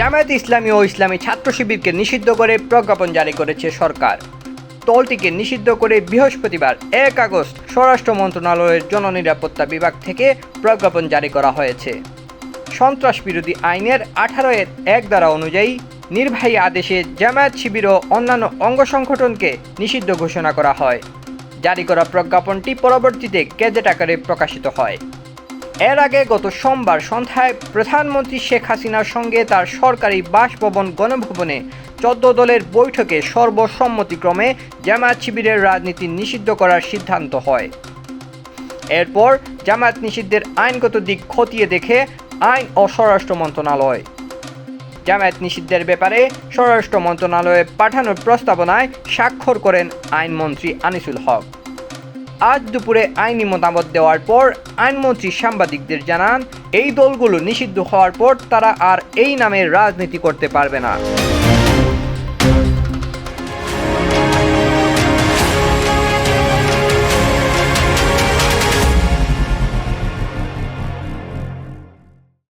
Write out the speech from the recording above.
জামায়াত ইসলামী ও ইসলামী ছাত্র শিবিরকে নিষিদ্ধ করে প্রজ্ঞাপন জারি করেছে সরকার। দলটিকে নিষিদ্ধ করে বৃহস্পতিবার এক আগস্ট স্বরাষ্ট্র মন্ত্রণালয়ের জননিরাপত্তা বিভাগ থেকে প্রজ্ঞাপন জারি করা হয়েছে। সন্ত্রাস বিরোধী আইনের আঠারো এর এক দ্বারা অনুযায়ী নির্বাহী আদেশে জামায়াত শিবির ও অন্যান্য অঙ্গ সংগঠনকে নিষিদ্ধ ঘোষণা করা হয়। জারি করা প্রজ্ঞাপনটি পরবর্তীতে গেজেট আকারে প্রকাশিত হয়। এর আগে গত সোমবার সন্ধ্যায় প্রধানমন্ত্রী শেখ হাসিনার সঙ্গে তার সরকারি বাসভবন গণভবনে চোদ্দ দলের বৈঠকে সর্বসম্মতিক্রমে জামায়াত শিবিরের রাজনীতি নিষিদ্ধ করার সিদ্ধান্ত হয়। এরপর জামায়াত নিষিদ্ধের আইনগত দিক খতিয়ে দেখে আইন ও স্বরাষ্ট্র মন্ত্রণালয়। জামায়াত নিষিদ্ধের ব্যাপারে স্বরাষ্ট্র মন্ত্রণালয়ে পাঠানোর প্রস্তাবনায় স্বাক্ষর করেন আইনমন্ত্রী আনিসুল হক। আজ দুপুরে আইনি মতামত দেওয়ার পর আইনমন্ত্রী সাংবাদিকদের জানান, এই দলগুলো নিষিদ্ধ হওয়ার পর তারা আর এই নামের রাজনীতি করতে পারবে না।